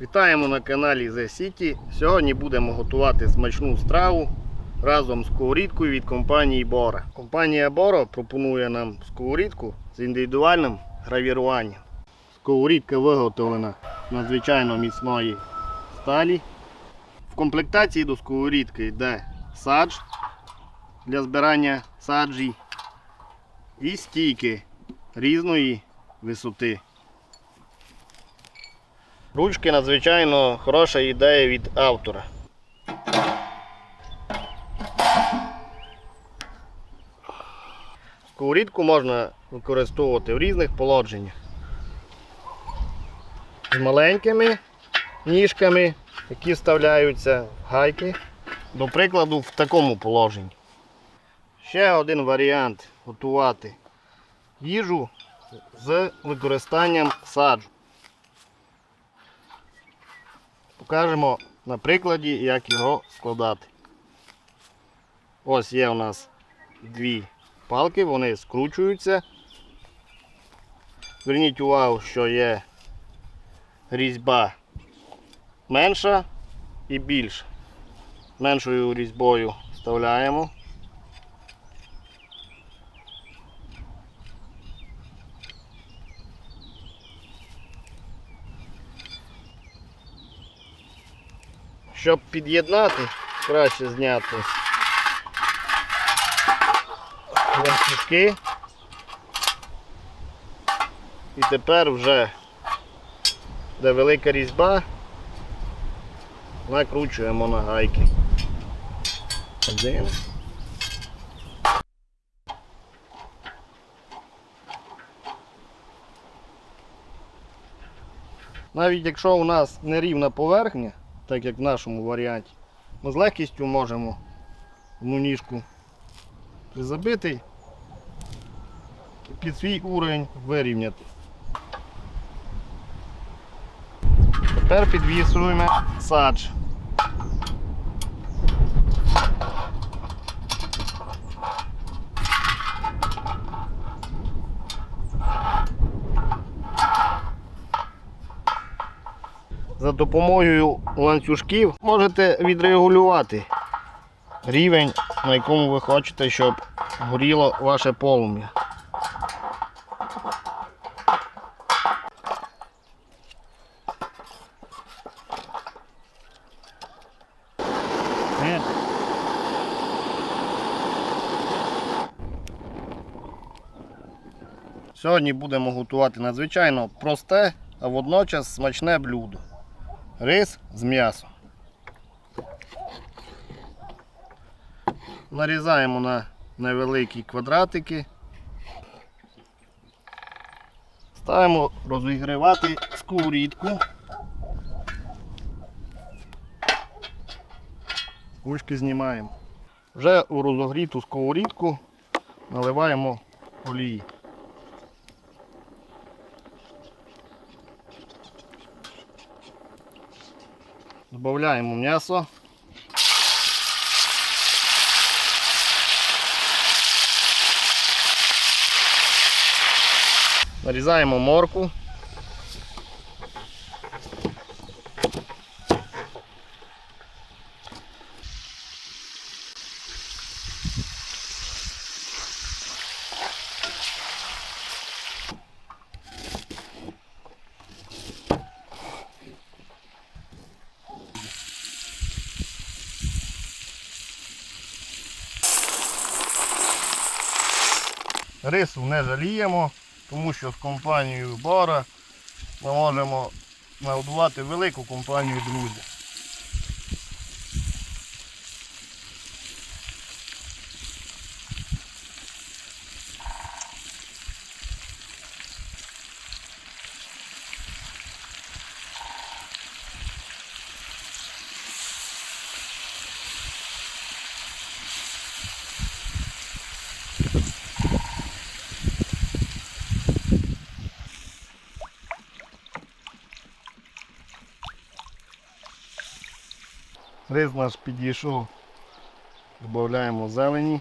Вітаємо на каналі The City. Сьогодні будемо готувати смачну страву разом з сковорідкою від компанії Bora. Компанія Bora пропонує нам сковорідку з індивідуальним гравіруванням. Сковорідка виготовлена з надзвичайно міцної сталі. В комплектації до сковорідки йде садж для збирання саджі і стійки різної висоти. Ручки надзвичайно хороша ідея від автора. Сковорідку можна використовувати в різних положеннях. З маленькими ніжками, які вставляються в гайки. До прикладу, в такому положенні. Ще один варіант готувати їжу з використанням саджу. Покажемо на прикладі, як його складати. Ось є у нас дві палки, вони скручуються. Зверніть увагу, що є різьба менша і більша. Меншою різьбою вставляємо. Щоб під'єднати, краще зняти ланцюжки. І тепер вже де велика різьба, накручуємо на гайки. Один. Навіть якщо у нас нерівна поверхня, так як в нашому варіанті, ми з легкістю можемо одну ніжку призабити і під свій уровень вирівняти. Тепер підвісуємо садж. За допомогою ланцюжків можете відрегулювати рівень, на якому ви хочете, щоб горіло ваше полум'я. Сьогодні будемо готувати надзвичайно просте, а водночас смачне блюдо. Рис з м'ясом. Нарізаємо на невеликі квадратики. Ставимо розігрівати сковорідку. Кучки знімаємо. Вже у розогріту сковорідку наливаємо олії. Додаємо м'ясо. Нарізаємо морку. Рису не жаліємо, тому що з компанією Бара ми можемо нагодувати велику компанію друзів. Рис наш підійшов, додаємо зелені.